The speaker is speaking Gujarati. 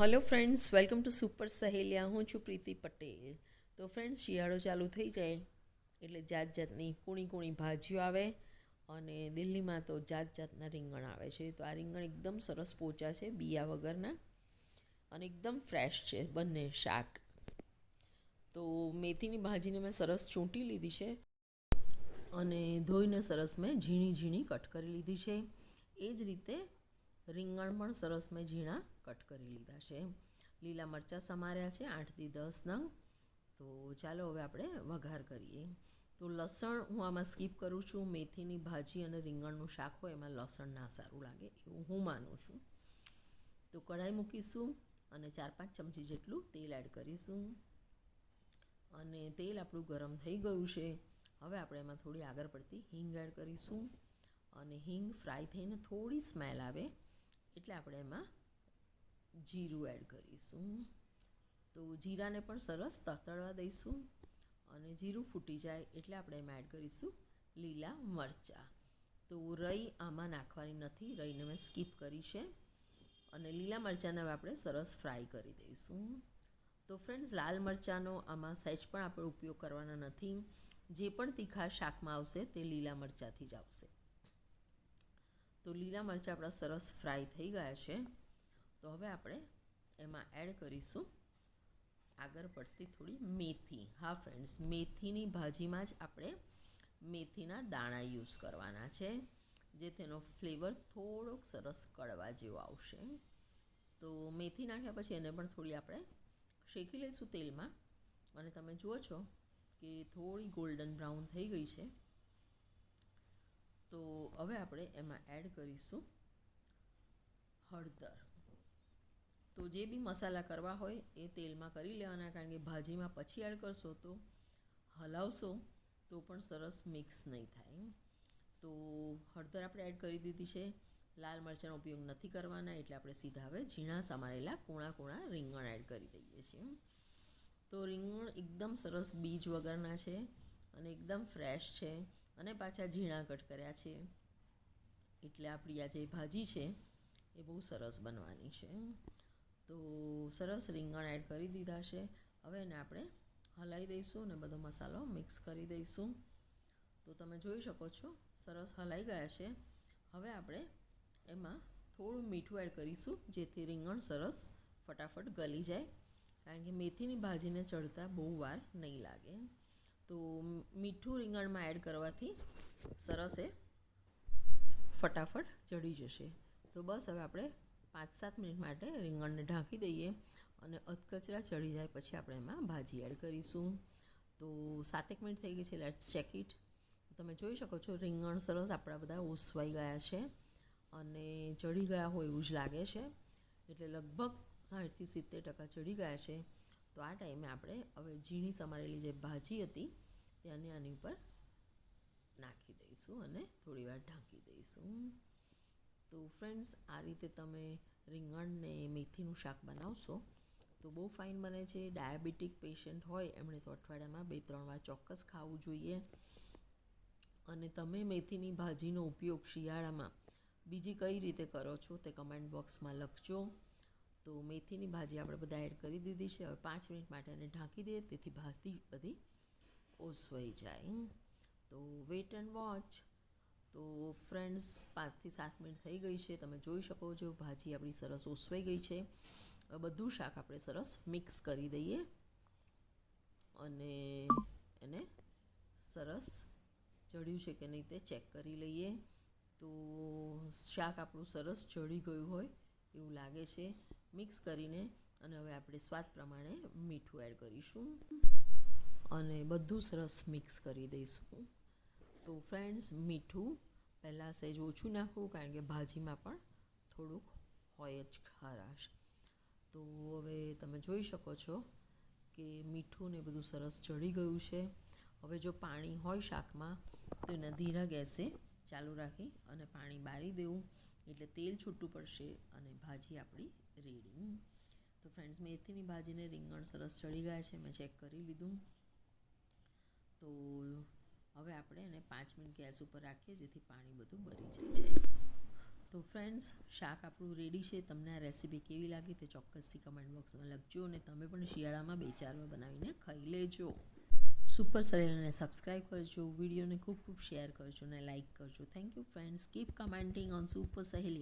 Hello friends welcome to super Saheliya હું છું પ્રીતિ પટેલ. તો ફ્રેન્ડ્સ શિયાળો ચાલુ થઈ જાય એટલે જાત જાતની કૂણી કૂણી ભાજીઓ આવે અને દિલ્હીમાં તો જાત જાતના રીંગણ આવે છે. તો આ રીંગણ એકદમ સરસ પોચા છે, બિયા વગરના અને એકદમ ફ્રેશ છે, બંને શાક. તો મેથીની ભાજીને મેં સરસ ચૂંટી લીધી છે અને ધોઈને સરસ મેં ઝીણી ઝીણી કટ કરી લીધી છે. એ જ રીતે રીંગણ પણ સરસ મેં ઝીણા કટ કરી લીધા છે. લીલા મરચાં સમાર્યા છે, આઠથી દસ નંગ. તો ચાલો હવે આપણે વઘાર કરીએ. તો લસણ હું આમાં સ્કીપ કરું છું. મેથીની ભાજી અને રીંગણનું શાક હોય એમાં લસણ ના સારું લાગે એવું હું માનું છું. તો કઢાઈ મૂકીશું અને ચાર પાંચ ચમચી જેટલું તેલ એડ કરીશું. અને તેલ આપણું ગરમ થઈ ગયું છે. હવે આપણે એમાં થોડી આગળ પડતી હિંગ એડ કરીશું. અને હિંગ ફ્રાય થઈને થોડી સ્મેલ આવે એટલે આપણે એમાં જીરું એડ કરીશું. તો જીરાને પણ સરસ તતળવા દઈશું અને જીરું ફૂટી જાય એટલે આપણે એમાં એડ કરીશું લીલા મરચાં. તો રઈ આમાં નાખવાની નથી, રઈને મેં સ્કીપ કરી છે. અને લીલા મરચાંને આપણે સરસ ફ્રાય કરી દઈશું. તો ફ્રેન્ડ્સ લાલ મરચાંનો આમાં સહેજ પણ આપણે ઉપયોગ કરવાના નથી. જે પણ તીખા શાકમાં આવશે તે લીલા મરચાંથી જ આવશે. તો લીલા મરચાં આપણા સરસ ફ્રાય થઈ ગયા છે. તો હવે આપણે એમાં એડ કરીશું આગળ પડતી થોડી મેથી. હા ફ્રેન્ડ્સ મેથીની ભાજીમાં જ આપણે મેથીના દાણા યુઝ કરવાના છે, જે તેનો ફ્લેવર થોડોક સરસ કડવા જેવો આવશે. તો મેથી નાખ્યા પછી એને પણ થોડી આપણે શેકી લઈશું તેલમાં. અને તમે જુઓ છો કે થોડી ગોલ્ડન બ્રાઉન થઈ ગઈ છે. તો હવે આપણે એમાં એડ કરીશું હળદર. તો જે બી મસાલા કરવા હોય એ તેલમાં કરી લેવાના, કારણ કે ભાજીમાં પછી એડ કરશો તો હલાવશો તો પણ સરસ મિક્સ નહીં થાય તો હળદર આપણે એડ કરી દીધી છે. લાલ મરચાંનો ઉપયોગ નથી કરવાના, એટલે આપણે સીધા હવે ઝીણા સમારેલા કૂણા કૂણા રીંગણ એડ કરી દઈએ છીએ તો રીંગણ એકદમ સરસ બીજ વગરના છે અને એકદમ ફ્રેશ છે. અને પાછા ઝીણા કટ કર્યા છે. એટલે આપણી આ જે ભાજી છે, એ બહુ સરસ બનવાની છે. તો સરસ રીંગણ એડ કરી દીધા છે. હવે એને આપણે હલાવી દઈશું અને બધો મસાલો મિક્સ કરી દઈશું. તો તમે જોઈ શકો છો, સરસ હલાઈ ગયા છે. હવે આપણે એમાં થોડું મીઠું એડ કરીશું, જેથી રીંગણ સરસ ફટાફટ ગળી જાય. કારણ કે મેથીની ભાજીને ચડતા બહુ વાર નહીં લાગે. તો મીઠું રીંગણમાં એડ કરવાથી સરસ એ ફટાફટ ચડી જશે. તો બસ હવે આપણે પાંચ સાત મિનિટ માટે રીંગણને ઢાંકી દઈએ અને અધકચરા ચડી જાય પછી આપણે એમાં ભાજી એડ કરીશું. તો સાતેક મિનિટ થઈ ગઈ છે લેટ્સ ચેક ઇટ તમે જોઈ શકો છો રીંગણ સરસ આપણા બધા ઓસવાઈ ગયા છે અને ચડી ગયા હોય એવું જ લાગે છે. એટલે લગભગ સાઠથી સિત્તેર ટકા ચડી ગયા છે. તો આ ટાઈમે આપણે હવે ઝીણી સમારેલી જે ભાજી હતી તેને આની ઉપર નાખી દઈશું અને થોડી વાર ઢાંકી દઈશું. તો ફ્રેન્ડ્સ આ રીતે તમે રીંગણને મેથીનું શાક બનાવશો, તો બહુ ફાઇન બને છે. ડાયાબિટીક પેશન્ટ હોય, એમણે તો અઠવાડિયામાં બે, ત્રણ વાર ચોક્કસ ખાવું જોઈએ. અને તમે મેથીની ભાજીનો ઉપયોગ શિયાળામાં બીજી કઈ રીતે કરો છો તે કમેન્ટ બોક્સમાં લખજો. તો મેથીની ભાજી આપણે બધા એડ કરી દીધી છે. હવે પાંચ મિનિટ માટે એને ઢાંકી દઈએ, તેથી ભાજી બધી ઓસવાઈ જાય. તો વેટ એન્ડ વોચ તો ફ્રેન્ડ્સ પાંચથી સાત મિનિટ થઈ ગઈ છે. તમે જોઈ શકો છો, ભાજી આપણી સરસ ઓસવાઈ ગઈ છે. બધું શાક આપણે સરસ મિક્સ કરી દઈએ અને એને સરસ ચડ્યું છે કે નહીં તે ચેક કરી લઈએ. તો શાક આપણું સરસ ચડી ગયું હોય એવું લાગે છે. મિક્સ કરીને અને હવે આપણે સ્વાદ પ્રમાણે મીઠું એડ કરીશું. અને બધું સરસ મિક્સ કરી દઈશું. તો ફ્રેન્ડ્સ મીઠું પહેલાં સહેજ ઓછું નાખવું કારણ કે ભાજીમાં પણ થોડુંક હોય જ ખરાશ. તો હવે તમે જોઈ શકો છો કે મીઠું ને બધું સરસ ચડી ગયું છે. હવે જો પાણી હોય શાકમાં તો એના ધીરા ગેસે ચાલુ રાખી અને પાણી બારી દેવું. એટલે તેલ છૂટું પડશે અને ભાજી આપણી રેડી તો ફ્રેન્ડ્સ મેથીની ભાજીને રીંગણ સરસ ચડી ગયા છે. મેં ચેક કરી લીધું. તો હવે આપણે એને પાંચ મિનિટ ગેસ ઉપર રાખીએ, જેથી પાણી બધું બરી જાય તો ફ્રેન્ડ્સ શાક આપણું રેડી છે. તમને આ રેસીપી કેવી લાગી તે ચોક્કસથી કમેન્ટ બોક્સમાં લખજો અને તમે પણ શિયાળામાં બે ચારમાં બનાવીને ખાઈ લેજો. સુપર સરેલને સબસ્ક્રાઈબ કરજો, વિડીયોને ખૂબ ખૂબ શેર કરજો અને લાઇક કરજો. Thank you friends keep commenting on super Saheli